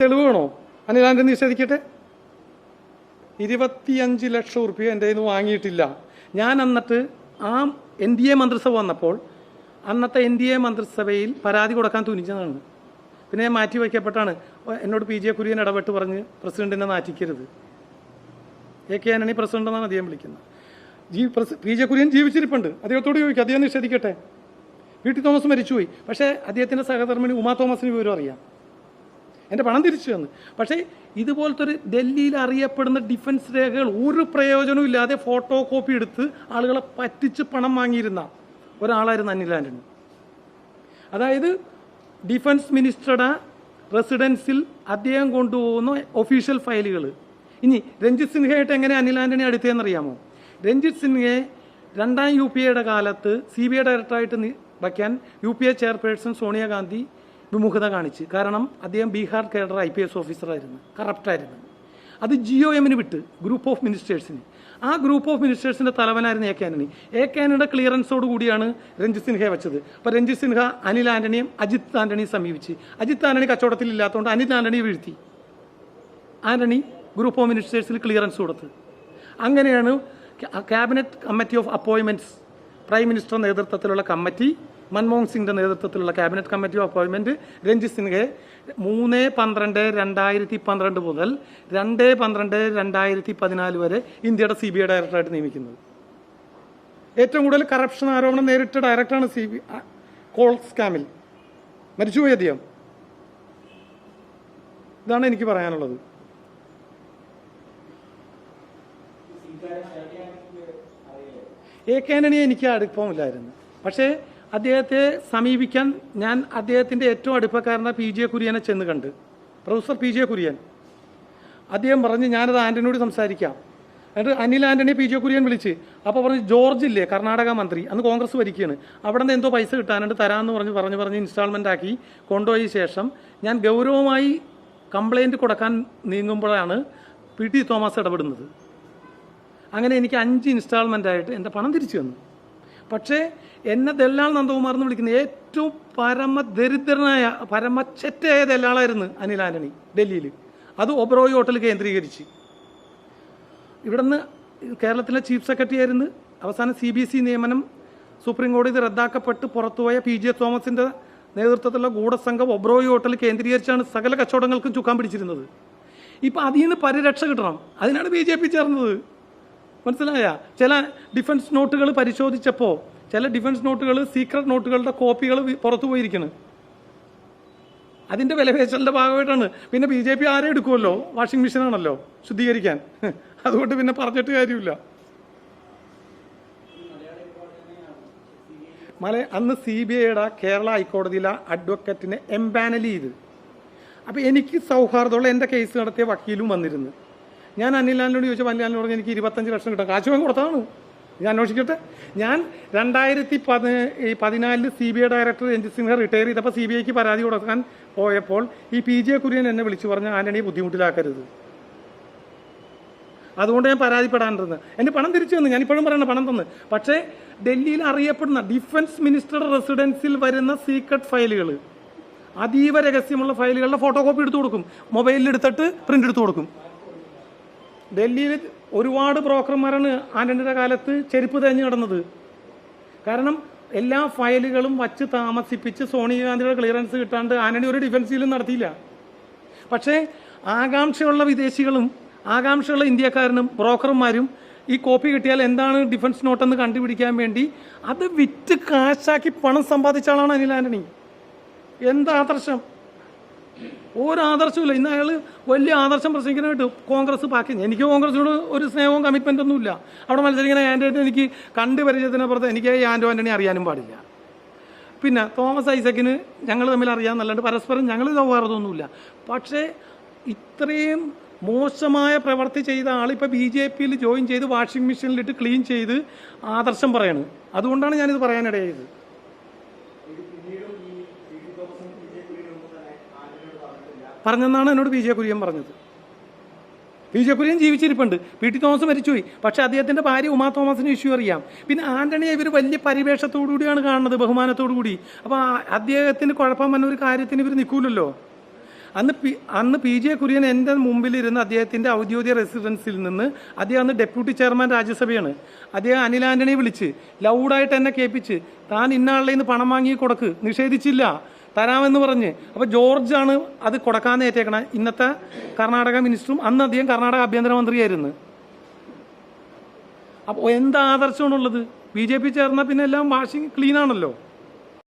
തെളിവ് വേണോ? ആന്റണി നിഷേധിക്കട്ടെ? ഇരുപത്തിയഞ്ച് ലക്ഷം റുപ്യ എന്റെ കയ്യിൽ നിന്ന് വാങ്ങിയിട്ടില്ല. ഞാൻ എന്നിട്ട് ആ എൻ ഡി എ മന്ത്രിസഭ വന്നപ്പോൾ അന്നത്തെ എൻ ഡി എ മന്ത്രിസഭയിൽ പരാതി കൊടുക്കാൻ തുനിച്ചതാണ് പിന്നെ ഞാൻ മാറ്റി വയ്ക്കപ്പെട്ടാണ് എന്നോട് പി ജെ കുര്യൻ ഇടപെട്ട് പറഞ്ഞ് പ്രസിഡന്റിനെ നാറ്റിക്കരുത്. എ കെ ആന്റണി പ്രസിഡന്റ് എന്നാണ് അദ്ദേഹം വിളിക്കുന്നത്. ജീ പി ജെ കുര്യൻ ജീവിച്ചിരിപ്പുണ്ട്. അദ്ദേഹത്തോട് ചോദിക്കും അദ്ദേഹം നിഷേധിക്കട്ടെ? വി ടി തോമസ് മരിച്ചുപോയി. പക്ഷേ അദ്ദേഹത്തിന്റെ സഹധർമ്മിണി ഉമാ തോമസിന് വിവരം അറിയാം. എന്റെ പണം തിരിച്ചു തന്നു. പക്ഷേ ഇതുപോലത്തെ ഒരു ഡൽഹിയിൽ അറിയപ്പെടുന്ന ഡിഫൻസ് രേഖകൾ ഒരു പ്രയോജനവും ഇല്ലാതെ ഫോട്ടോ കോപ്പി എടുത്ത് ആളുകളെ പറ്റിച്ച് പണം വാങ്ങിയിരുന്ന ഒരാളായിരുന്നു അനിൽ ആന്റണി. അതായത് ഡിഫൻസ് മിനിസ്റ്ററുടെ റെസിഡൻസിൽ അദ്ദേഹം കൊണ്ടുപോകുന്ന ഒഫീഷ്യൽ ഫയലുകൾ ഇനി രഞ്ജിത് സിൻഹയായിട്ട് എങ്ങനെ അനിൽ ആന്റണി അടുത്തതെന്നറിയാമോ രഞ്ജിത് സിൻഹയെ രണ്ടാം യു പി എയുടെ കാലത്ത് സി ബി ഐ ഡയറക്ടറായിട്ട് വയ്ക്കാൻ U P A chairperson Sonia Gandhi വിമുഖത കാണിച്ച്. കാരണം അദ്ദേഹം Bihar cadre I P S ഓഫീസറായിരുന്നു. കറപ്റ്റായിരുന്നു. അത് ജിഒ എമ്മിന് വിട്ട് ഗ്രൂപ്പ് ഓഫ് മിനിസ്റ്റേഴ്സിന് ആ ഗ്രൂപ്പ് ഓഫ് മിനിസ്റ്റേഴ്സിന്റെ തലവനായിരുന്നു എ കെ എ കെ ക്ലിയറൻസോട് കൂടിയാണ് രഞ്ജിത് സിൻഹയെ വെച്ചത്. അപ്പോൾ രഞ്ജിത് സിൻഹ അനിൽ ആന്റണിയും അജിത് ആന്റണിയും സമീപിച്ച്. അജിത് ആന്റണി കച്ചവടത്തിൽ ഇല്ലാത്തതുകൊണ്ട് അനിൽ ആന്റണിയെ വീഴ്ത്തി. ആന്റണി ഗ്രൂപ്പ് ഓഫ് മിനിസ്റ്റേഴ്സിൽ ക്ലിയറൻസ് കൊടുത്ത്. അങ്ങനെയാണ് cabinet committee of appointments prime minister നേതൃത്വത്തിലുള്ള കമ്മിറ്റി മൻമോഹൻ സിംഗിന്റെ നേതൃത്വത്തിലുള്ള ക്യാബിനറ്റ് കമ്മിറ്റി ഓഫ് അപ്പോയിൻമെന്റ് രഞ്ജിത് സിൻഹെ മൂന്ന് പന്ത്രണ്ട് രണ്ടായിരത്തി പന്ത്രണ്ട് മുതൽ രണ്ട് പന്ത്രണ്ട് രണ്ടായിരത്തി പതിനാല് വരെ ഇന്ത്യയുടെ സി ബി ഐ ഡയറക്ടറായിട്ട് നിയമിക്കുന്നത്. ഏറ്റവും കൂടുതൽ കറപ്ഷൻ ആരോപണം നേരിട്ട ഡയറക്ടറാണ് സി ബി കോൾ സ്കാമിൽ മരിച്ചുപോയി അധികം ഇതാണ് എനിക്ക് പറയാനുള്ളത്. എ കെ ആന്റണിയെ എനിക്ക് അടുപ്പമില്ലായിരുന്നു പക്ഷേ അദ്ദേഹത്തെ സമീപിക്കാൻ ഞാൻ അദ്ദേഹത്തിന്റെ ഏറ്റവും അടുപ്പക്കാരനായ പി ജെ കുര്യനെ ചെന്ന് കണ്ട്. Professor P J Kurian. അദ്ദേഹം പറഞ്ഞ് ഞാനത് ആന്റണിയോട് സംസാരിക്കാം. എന്നിട്ട് അനിൽ ആന്റണി പി ജെ കുര്യൻ വിളിച്ച് അപ്പോൾ പറഞ്ഞ് ജോർജ് ഇല്ലേ കർണാടക മന്ത്രി അന്ന് കോൺഗ്രസ് ഭരിക്കുകയാണ് അവിടെ നിന്ന് എന്തോ പൈസ കിട്ടാനുണ്ട് തരാമെന്ന് പറഞ്ഞ് പറഞ്ഞ് പറഞ്ഞ് ഇൻസ്റ്റാൾമെന്റ് ആക്കി കൊണ്ടുപോയ ശേഷം ഞാൻ ഗൗരവമായി കംപ്ലൈന്റ് കൊടുക്കാൻ നീങ്ങുമ്പോഴാണ് പി ടി തോമസ് ഇടപെടുന്നത്. അങ്ങനെ എനിക്ക് അഞ്ച് ഇൻസ്റ്റാൾമെന്റ് ആയിട്ട് എന്റെ പണം തിരിച്ചു തന്നു. പക്ഷേ എന്നെ ദല്ലാൾ നന്ദകുമാർ എന്ന് വിളിക്കുന്ന ഏറ്റവും പരമ ദരിദ്രനായ പരമച്ചറ്റയായ ദല്ലാളായിരുന്നു അനിൽ ആന്റണി ഡൽഹിയിൽ. അത് ഒബ്രോയ് ഹോട്ടൽ കേന്ദ്രീകരിച്ച്. ഇവിടുന്ന് കേരളത്തിലെ ചീഫ് സെക്രട്ടറി ആയിരുന്നു. അവസാനം സി ബി സി നിയമനം സുപ്രീം കോടതി റദ്ദാക്കപ്പെട്ട് പുറത്തുപോയ പി ജെ തോമസിന്റെ നേതൃത്വത്തിലുള്ള ഗൂഢസംഘം ഒബ്രോയ് ഹോട്ടൽ കേന്ദ്രീകരിച്ചാണ് സകല കച്ചവടങ്ങൾക്കും ചുക്കാൻ പിടിച്ചിരുന്നത്. ഇപ്പം അതിൽ നിന്ന് പരിരക്ഷ കിട്ടണം. അതിനാണ് ബി ജെ പി ചേർന്നത്. മനസ്സിലായ? ചില ഡിഫൻസ് നോട്ടുകൾ പരിശോധിച്ചപ്പോൾ ചില ഡിഫൻസ് നോട്ടുകൾ സീക്രട്ട് നോട്ടുകളുടെ കോപ്പികൾ പുറത്തു പോയിരിക്കുന്നു അതിന്റെ വിലപേശലിന്റെ ഭാഗമായിട്ടാണ്. പിന്നെ ബി ജെ പി ആരെ എടുക്കുമല്ലോ? വാഷിംഗ് മെഷീനാണല്ലോ ശുദ്ധീകരിക്കാൻ. അതുകൊണ്ട് പിന്നെ പറഞ്ഞിട്ട് കാര്യമില്ല. മല അന്ന് സി ബി ഐയുടെ കേരള ഹൈക്കോടതിയിലെ അഡ്വക്കറ്റിനെ എംപാനൽ ചെയ്ത്. അപ്പോൾ എനിക്ക് സൗഹാർദ്ദമുള്ള എന്റെ കേസ് നടത്തിയ വക്കീലും വന്നിരുന്നു. ഞാൻ അനിലാലിനോട് ചോദിച്ചു അനിലാലിനോട് പറഞ്ഞു എനിക്ക് ഇരുപത്തഞ്ച് ലക്ഷം കിട്ടാം. കാശ് വാങ്ങി കൊടുത്താണ് ഞാൻ അന്വേഷിക്കട്ടെ. ഞാൻ രണ്ടായിരത്തി പതി പതിനാലിൽ C B I director Ranjit Sinha retire ചെയ്തപ്പോൾ സി ബി ഐക്ക് പരാതി കൊടുക്കാൻ പോയപ്പോൾ ഈ പി ജെ കുര്യൻ എന്നെ വിളിച്ചു പറഞ്ഞ ആന്റണിയെ ബുദ്ധിമുട്ടിലാക്കരുത്. അതുകൊണ്ട് ഞാൻ പരാതിപ്പെടാണ്ടിരുന്നത് എന്റെ പണം തിരിച്ചു തന്നു. ഞാനിപ്പോഴും പറയണ പണം തന്നു. പക്ഷേ ഡൽഹിയിൽ അറിയപ്പെടുന്ന ഡിഫൻസ് മിനിസ്റ്റർ റെസിഡൻസിൽ വരുന്ന സീക്രട്ട് ഫയലുകൾ അതീവ രഹസ്യമുള്ള ഫയലുകളുടെ ഫോട്ടോ കോപ്പി എടുത്തു കൊടുക്കും. മൊബൈലിൽ എടുത്തിട്ട് പ്രിന്റ് എടുത്തു കൊടുക്കും. ഡൽഹിയിൽ ഒരുപാട് ബ്രോക്കർമാരാണ് ആന്റണിയുടെ കാലത്ത് ചെരുപ്പ് തേഞ്ഞ് കിടന്നത് കാരണം എല്ലാ ഫയലുകളും വച്ച് താമസിപ്പിച്ച് സോണിയാഗാന്ധിയുടെ ക്ലിയറൻസ് കിട്ടാണ്ട് ആന്റണി ഒരു ഡിഫൻസിലും നടത്തിയില്ല. പക്ഷേ ആകാംക്ഷയുള്ള വിദേശികളും ആകാംക്ഷയുള്ള ഇന്ത്യക്കാരനും ബ്രോക്കർമാരും ഈ കോപ്പി കിട്ടിയാൽ എന്താണ് ഡിഫൻസ് നോട്ടെന്ന് കണ്ടുപിടിക്കാൻ വേണ്ടി അത് വിറ്റ് കാശാക്കി പണം സമ്പാദിച്ച ആളാണ് അനിൽ ആന്റണി. എന്താ ആദർശം? ഒരു ആദർശമില്ല ഇന്ന് അയാൾ വലിയ ആദർശം പ്രസംഗിക്കാനായിട്ട് കോൺഗ്രസ് പാക്കി എനിക്ക് കോൺഗ്രസിനോട് ഒരു സ്നേഹവും കമ്മിറ്റ്മെന്റ് ഒന്നുമില്ല. അവിടെ മത്സരിക്കുന്ന ആൻഡേറ്റ് എനിക്ക് കണ്ട് പരിചയത്തിനപ്പുറത്ത് എനിക്ക് ആൻഡോ ആന്റണി അറിയാനും പാടില്ല. പിന്നെ തോമസ് ഐസക്കിന് ഞങ്ങൾ തമ്മിൽ അറിയാമെന്നല്ലാണ്ട് പരസ്പരം ഞങ്ങൾ സൗഹാർദ്ദമൊന്നുമില്ല പക്ഷേ ഇത്രയും മോശമായ പ്രവൃത്തി ചെയ്ത ആളിപ്പോൾ ബി ജെ പിയിൽ ജോയിൻ ചെയ്ത് വാഷിംഗ് മെഷീനിലിട്ട് ക്ലീൻ ചെയ്ത് ആദർശം പറയണത് അതുകൊണ്ടാണ് ഞാനിത് പറയാനിടയായത്. പറഞ്ഞെന്നാണ് എന്നോട് പി ജെ കുര്യൻ പറഞ്ഞത്. പി ജെ കുര്യൻ ജീവിച്ചിരിപ്പുണ്ട്. പി ടി തോമസ് മരിച്ചുപോയി. പക്ഷേ അദ്ദേഹത്തിന്റെ ഭാര്യ ഉമാ തോമസിന് ഇഷ്യൂ അറിയാം. പിന്നെ ആന്റണിയെ ഇവർ വലിയ പരിവേഷത്തോടു കൂടിയാണ് കാണുന്നത് ബഹുമാനത്തോടു കൂടി അപ്പോൾ അദ്ദേഹത്തിന് കുഴപ്പം വന്ന ഒരു കാര്യത്തിന് ഇവർ നിൽക്കൂലല്ലോ. അന്ന് പി അന്ന് പി ജെ കുര്യൻ എന്റെ മുമ്പിലിരുന്ന് അദ്ദേഹത്തിന്റെ ഔദ്യോഗിക റെസിഡൻസിൽ നിന്ന് അദ്ദേഹം അന്ന് ഡെപ്യൂട്ടി ചെയർമാൻ രാജ്യസഭയാണ്. അദ്ദേഹം അനിൽ ആന്റണിയെ വിളിച്ച് ലൗഡായിട്ട് എന്നെ കേൾപ്പിച്ച് താൻ ഇന്നാളിൽ നിന്ന് പണം വാങ്ങി കൊടുക്ക് നിഷേധിച്ചില്ല. തരാമെന്ന് പറഞ്ഞ്. അപ്പോൾ ജോർജാണ് അത് കൊടുക്കാന്ന് ഏറ്റേക്കണ. ഇന്നത്തെ കർണാടക മിനിസ്റ്ററും അന്ന് അദ്ദേഹം കർണാടക ആഭ്യന്തരമന്ത്രിയായിരുന്നു. അപ്പോൾ എന്താ ആദർശമാണുള്ളത്? ബി ജെ പി ചേർന്നാൽ പിന്നെ എല്ലാം വാഷിംഗ് ക്ലീൻ ആണല്ലോ